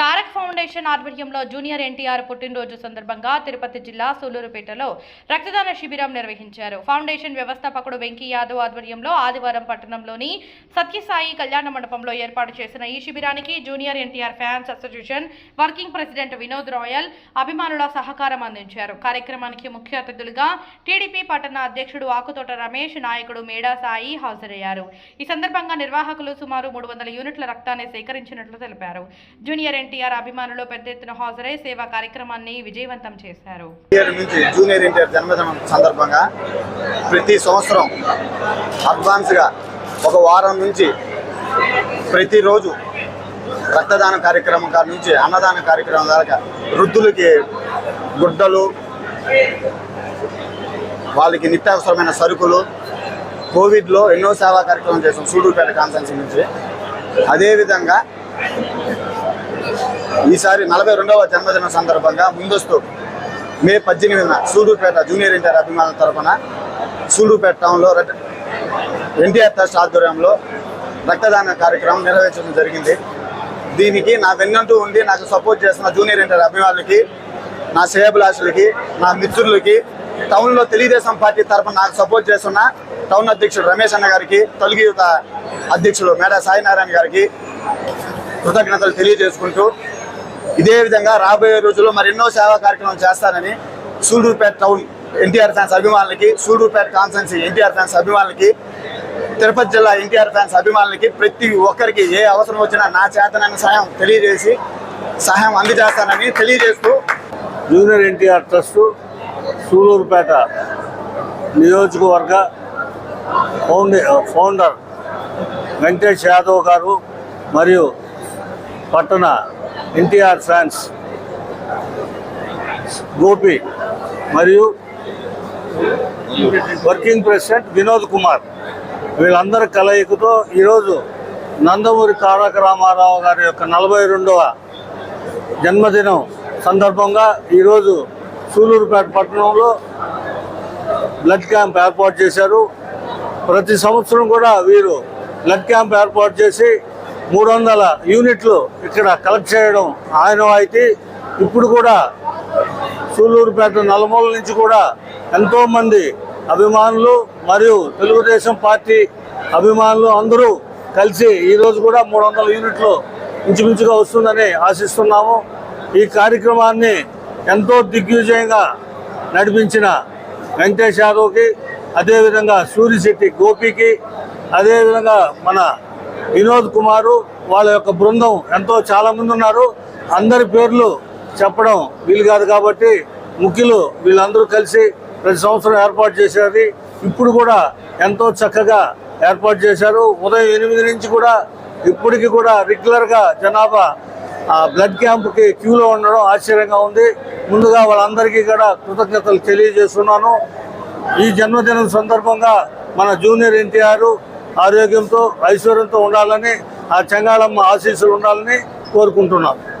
Tarak foundation ఆధ్వర్యంలో junior NTR పుట్టినరోజు సందర్భంగా తిరుపతి జిల్లా సూలూరుపేటలో రక్తదాన శిబిరం నిర్వహించారు. ఫౌండేషన్ వ్యవస్థాపకుడు వెంకీ యాదవ్ ఆధ్వర్యంలో ఆదివారం పట్టణంలోని సత్యసాయి కళ్యాణ మండపంలో ఏర్పాటు చేసిన ఈ శిబిరానికి junior NTR fans association working president Vinod Royal అభిమానుల సహకారం అందించారు. కార్యక్రమానికి ముఖ్య అతిథులుగా టీడీపీ పట్టణ అధ్యక్షుడు ఆకుతోట రమేష్ నాయకుడు మేడా సాయి హాజరయ్యారు. ఈ సందర్భంగా నిర్వాహకులు సుమారు మూడు వందల యూనిట్ల రక్తాన్ని సేకరించినట్లు తెలిపారు. జూనియర్ ఎన్టీఆర్ అభిమానులు పెద్ద ఎత్తున హాజరై సేవా కార్యక్రమాన్ని విజయవంతం చేశారు. జూనియర్ ఎన్టీఆర్ జన్మదినం సందర్భంగా ప్రతి సంవత్సరం అడ్వాన్స్గా ఒక వారం నుంచి ప్రతిరోజు రక్తదాన కార్యక్రమం కాడ నుంచి అన్నదాన కార్యక్రమం దాకా వృద్ధులకి గుడ్డలు వాళ్ళకి నిత్యావసరమైన సరుకులు కోవిడ్లో ఎన్నో సేవా కార్యక్రమం చేసాం సూడూరుపేట కాన్సెన్సీ నుంచి. అదేవిధంగా ఈసారి నలభై రెండవ జన్మదిన సందర్భంగా ముందస్తు మే పద్దెనిమిదిన సూడూరుపేట జూనియర్ ఇంటర్ అభిమానుల తరఫున సూడూరుపేట టౌన్లో ఎన్టీఆర్ ట్రస్ట్ ఆధ్వర్యంలో రక్తదాన కార్యక్రమం నిర్వహించడం జరిగింది. దీనికి నా వెన్నంటూ ఉండి నాకు సపోర్ట్ చేస్తున్న జూనియర్ ఇంటర్ అభిమానులకి నా శ్రేయభిలాషులకి నా మిత్రులకి టౌన్లో తెలుగుదేశం పార్టీ తరఫున నాకు సపోర్ట్ చేస్తున్న టౌన్ అధ్యక్షుడు రమేష్ అన్న గారికి తొలగి యువత అధ్యక్షుడు మేడా సాయినారాయణ గారికి కృతజ్ఞతలు తెలియజేసుకుంటూ ఇదే విధంగా రాబోయే రోజుల్లో మరెన్నో సేవా కార్యక్రమాలు చేస్తానని సూడూరుపేట టౌన్ ఎన్టీఆర్ ఫ్యాన్స్ అభిమానులకి సూడూరుపేట కాన్సెన్సీ ఎన్టీఆర్ ఫ్యాన్స్ అభిమానులకి తిరుపతి జిల్లా ఎన్టీఆర్ ఫ్యాన్స్ అభిమానులకి ప్రతి ఒక్కరికి ఏ అవసరం వచ్చినా నా చేతనైన సహాయం తెలియజేసి సహాయం అందజేస్తానని తెలియజేస్తూ జూనియర్ ఎన్టీఆర్ ట్రస్ట్ సూలూరుపేట నియోజకవర్గ ఫౌండే ఫౌండర్ వెంకటేష్ యాదవ్ గారు మరియు పట్టణ ఎన్టీఆర్ ఫ్యాన్స్ గోపి మరియు వర్కింగ్ ప్రెసిడెంట్ వినోద్ కుమార్. వీళ్ళందరి కలయికతో ఈరోజు నందమూరి తారక రామారావు గారి యొక్క నలభై రెండవ జన్మదినం సందర్భంగా ఈరోజు సూలూరుపేట పట్టణంలో బ్లడ్ క్యాంప్ ఏర్పాటు చేశారు. ప్రతి సంవత్సరం కూడా వీరు బ్లడ్ క్యాంప్ ఏర్పాటు చేసి మూడు వందల యూనిట్లు ఇక్కడ కలెక్ట్ చేయడం ఆయన అయితే ఇప్పుడు కూడా సూళ్ళూరుపేట నలుమూల నుంచి కూడా ఎంతోమంది అభిమానులు మరియు తెలుగుదేశం పార్టీ అభిమానులు అందరూ కలిసి ఈరోజు కూడా మూడు వందల యూనిట్లు ఇంచుమించుగా వస్తుందని ఆశిస్తున్నాము. ఈ కార్యక్రమాన్ని ఎంతో దిగ్విజయంగా నడిపించిన వెంకటేష్ యాదవ్కి అదేవిధంగా సూరిశెట్టి గోపికి అదేవిధంగా మన వినోద్ కుమారు వాళ్ళ యొక్క బృందం ఎంతో చాలా మంది ఉన్నారు. అందరి పేర్లు చెప్పడం వీలు కాదు కాబట్టి ముఖ్యులు వీళ్ళందరూ కలిసి ప్రతి సంవత్సరం ఏర్పాటు చేసేది. ఇప్పుడు కూడా ఎంతో చక్కగా ఏర్పాటు చేశారు. ఉదయం ఎనిమిది నుంచి కూడా ఇప్పటికి కూడా రెగ్యులర్గా జనాభా బ్లడ్ క్యాంప్కి క్యూలో ఉండడం ఆశ్చర్యంగా ఉంది. ముందుగా వాళ్ళందరికీ కూడా కృతజ్ఞతలు తెలియజేస్తున్నాను. ఈ జన్మదినం సందర్భంగా మన జూనియర్ ఎన్టీఆర్ ఆరోగ్యంతో ఐశ్వర్యంతో ఉండాలని ఆ చెంగాళమ్మ ఆశీస్సులు ఉండాలని కోరుకుంటున్నాను.